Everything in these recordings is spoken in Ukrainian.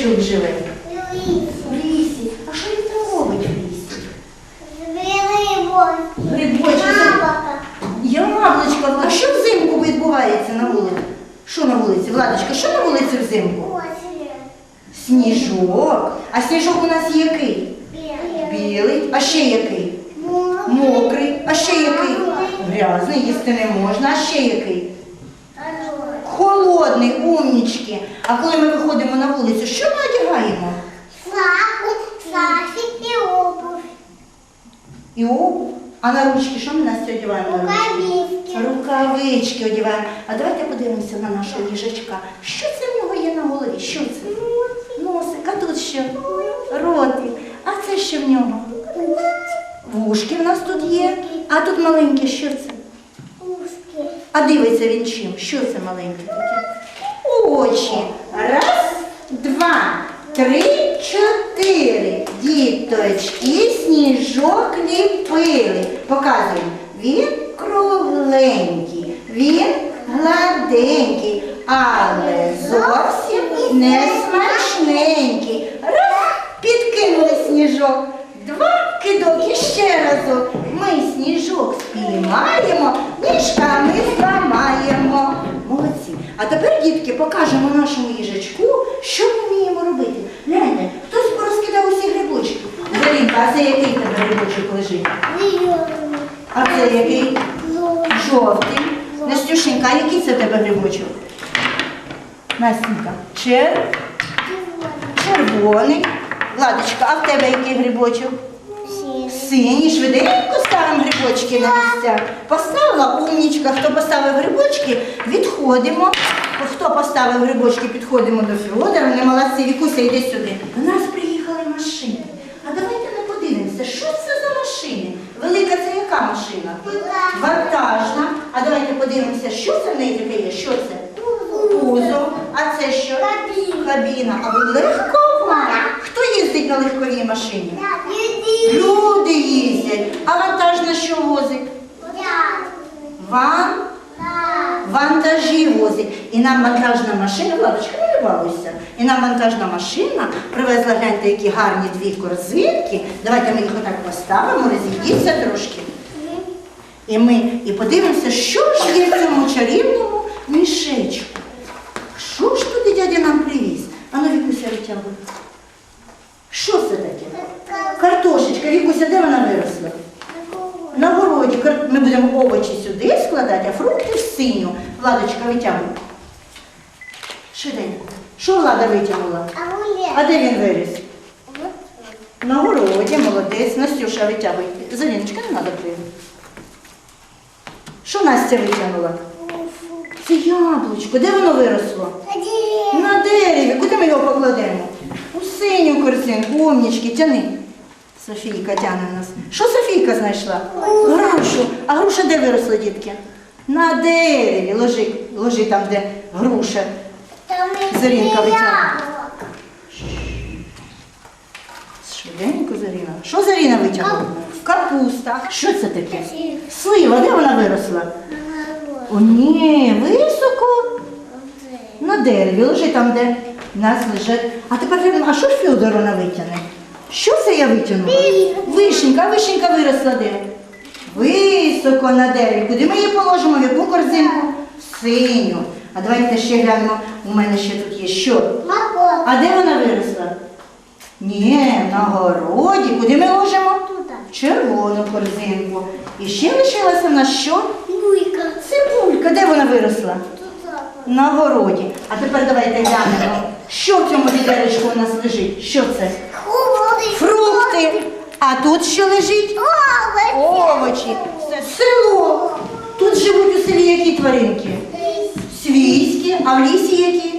їжачок живе? В лісі. А що він там робить в лісі? Грибочки. Яблучко. А що взимку відбувається на вулиці? Що на вулиці? Владочка, що на вулиці взимку? Сніжок. А сніжок у нас який? Білий. А ще який? Мокрий. А ще який? Грязний, їсти не можна. А ще який? Холодний, умнічки. А коли ми виходимо на вулицю, що ми одягаємо? І обув. А на ручки, що ми Настя одягаємо ручки? Рукавички одягаємо. А давайте подивимося на нашого їжачка. Що це в нього є на голові? Що це? Носик, а тут що? Ротик. А це що в нього? Вушки в нас тут є. А тут маленьке, що це? А дивиться він чим? Що це маленьке таке? Очі. Раз, два, три, чотири. Діточки сніжок ліпили. Показуємо. Він кругленький, він гладенький, але зовсім не смачненький. Раз, підкинули сніжок. Два кидок і ще разок. Ми сніжок спіймаємо, ніжками зламаємо. Молодці. А тепер, дітки, покажемо нашому їжачку, що ми вміємо робити. Гляньте, хтось порозкидав усі грибочки. Зарінка, а це який тебе грибочок лежить? А це який? Жовтий. Настюшенька, а який це тебе грибочок? Настенька. Чер... Червоний. Владочка, а в тебе який грибочок? Синій, швиденько ставимо грибочки на місця. Поставила умнічка, хто поставив грибочки, відходимо. Хто поставив грибочки, підходимо до Фьодора. Вони молодці, Вікуся, йди сюди. До нас приїхали машини. А давайте ми подивимося, що це за машини? Велика це яка машина? Вантажна. А давайте подивимося, що це в неї таке є? Що це? Кузов. А це що? Кабіна. А ви легкова? Їздить на легковій машині? Люди їздять. А вантажна що возить? Ван? Вантажі возить. І нам вантажна машина, Владочка, не балуйся. І нам вантажна машина привезла, гляньте, які гарні дві корзинки. Давайте ми їх отак поставимо, розійдіться трошки. І ми і подивимося, що ж є в цьому чарівному мішечку. Що ж туди дядя нам привіз? А ну, Вікуся, витягуй. Що це таке? Картошечка, Вікуся, де вона виросла? На городі кар- ми будемо овочі сюди складати, а фрукти в синю. Владочка витягуй. Швиденько. Що Влада витягнула? А де він виріс? На городі, молодець. Настюша, витягуй. Заліночка, не треба прийти. Що Настя витягнула? Це яблучко. Де воно виросло? На дереві. Куди ми його покладемо? У синю корзинку, умнічки, тяни. Софійка тяне нас. Що Софійка знайшла? Грушу. А груша де виросла, дітки? На дереві. Ложи, ложи там, де груша. Зарінка витягнула. Швиденько Заріна. Що Заріна витягнула? Капуста. Що це таке? Слива, де вона виросла? О, ні, високо. На дереві, лежи там, де в нас лежать. А тепер а що Фьодор вона витягне? Що це я витягнула? Вишенька, вишенька виросла де? Високо на дереві. Куди ми її положимо? В яку корзинку? В Синю. А давайте ще глянемо. У мене ще тут є що? А де вона виросла? Ні, на городі. Куди ми ложимо? В червону корзинку. І ще лишилася в нас що? Цибулька. Де вона виросла? На городі. А тепер давайте глянемо, що в цьому відеречку у нас лежить. Що це? А тут що лежить? Овочі. Це село. Тут живуть у селі які тваринки? Свійські, а в лісі які?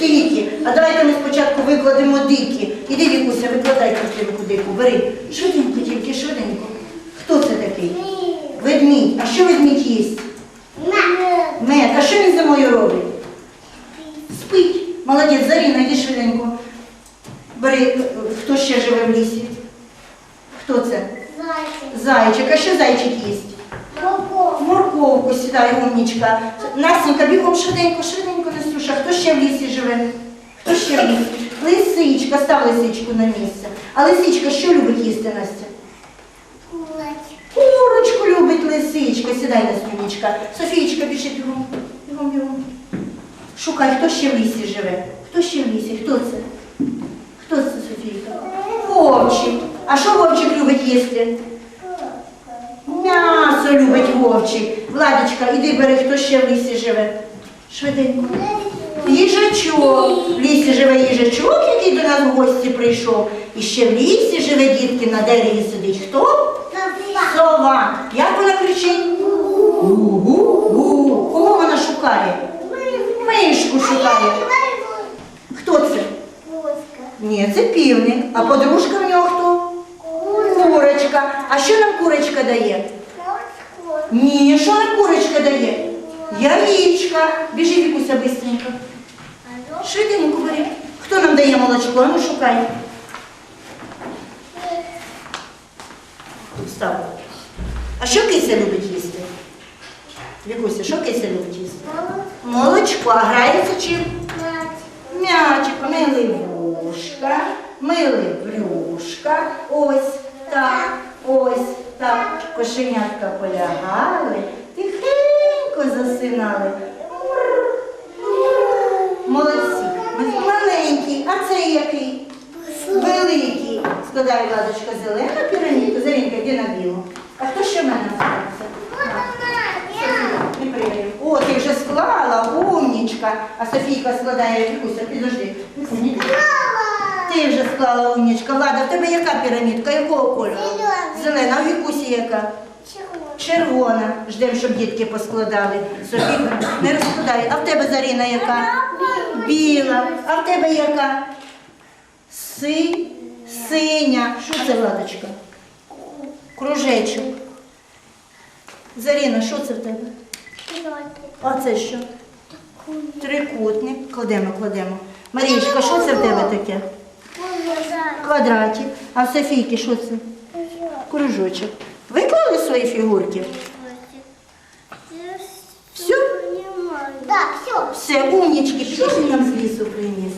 Дикі. А давайте ми спочатку викладемо дикі. Іди, Вікуся, викладай картинку дику. Бери. Швиденько, тільки швиденько. Хто це такий? Ведмідь. А що ведмідь їсть? Мед. А що він зимою робить? Спить. Молодець, Заріна, йди швиденько. Бери, хто ще живе в лісі? Хто це? Зайчик. Їсть? Морковку сідай, умнічка. Настенька, бігом швиденько, швиденько, Настю. ще в лісі живе? Хто ще в лісі? Лисичка, став лисичку на місце. А лисичка що любить їсти, Настя? Курочку любить лисичка. Сідай на стінічка. Софієчка, біжи бігом. Бігом, бігом. Шукай, хто ще в лісі живе? Хто ще в лісі? Хто це? Хто це, Софійка? Вовчик. А що вовчик любить їсти? Вовчик. Владочка, іди бери, хто ще в лісі живе. Швиденько. Їжачок. В лісі живе їжачок, який до нас в гості прийшов. І ще в лісі живе дітки, на дереві сидить. Хто? Сова. Як вона кричить? Кого вона шукає? Мишку шукає. Хто це? Ні, це півник. А подружка в нього хто? Курочка. А що нам курочка дає? Ні, що нам курочка дає? Яєчка. Біжи, Вікуся, бистренько. Швиденько бери. Хто нам дає молочко? Ну шукай. Став. А що кися любить їсти? Вікуся, що кися любить їсти? Молочко. А грається чим? М'ячик, мили вушка, мили брюшка, ось так, ось так. Кошенятка полягали, тихенько засинали. Молодці. Маленький, а цей який? Великий. Складає ладочка зелену пірамідку. Зарінка, йди на білу. А хто ще в мене залишився? О, ти вже склала, умнічка. А Софійка складає Вікуся, підожди. Ти вже склала умнічка. Влада, в тебе яка пірамідка? Якого кольору? Зелена. А в Вікусі яка? Червона. Ждемо, щоб дітки поскладали. Софійка, не розкладай. А в тебе Заріна яка? Біла. А в тебе яка? Си, синя. Що це, Владочка? Кружечок. Заріна, що це в тебе? А це що? Трикутник. Кладемо, кладемо. Марічка, що це в тебе таке? Квадратик. А в Софійки що це? Кружочок. Виклали свої фігурки? Все? Да, все. Все, умнічки, пішли нам з лісу приніс.